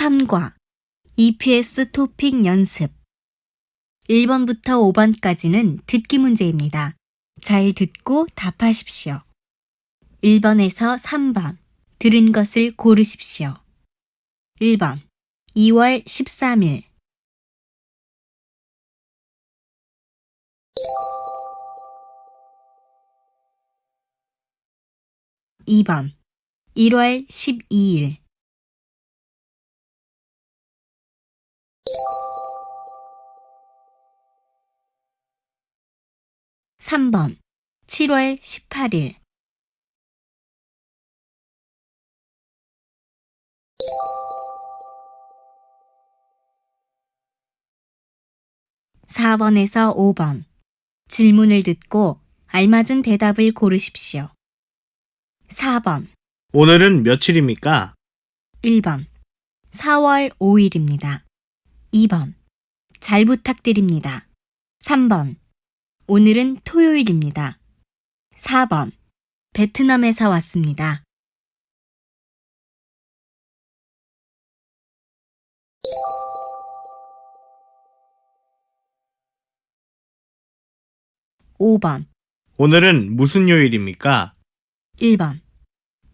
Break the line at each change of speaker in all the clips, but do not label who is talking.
삼과 EPS 토픽 연습 1번부터 5번까지는 듣기 문제입니다. 잘 듣고 답하십시오. 1번에서 3번 들은 것을 고르십시오. 1번 2월 13일 2번 1월 12일. 3번 7월 18일. 4번에서 5번. 질문을 듣고 알맞은 대답을 고르십시오. 4번
오늘은 며칠입니까?
1번 4월 5일입니다. 2번 잘 부탁드립니다. 3번 오늘은 토요일입니다. 4번 베트남에서 왔습니다. (5번)
오늘은 무슨 요일입니까?
1번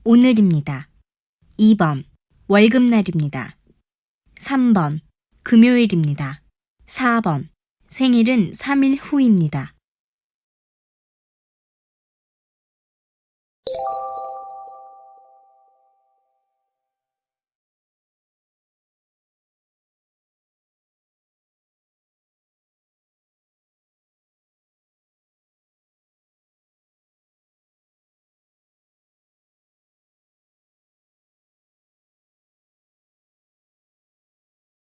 오늘입니다. 2번 월급날입니다. 3번 금요일입니다. 4번 생일은 3일 후입니다.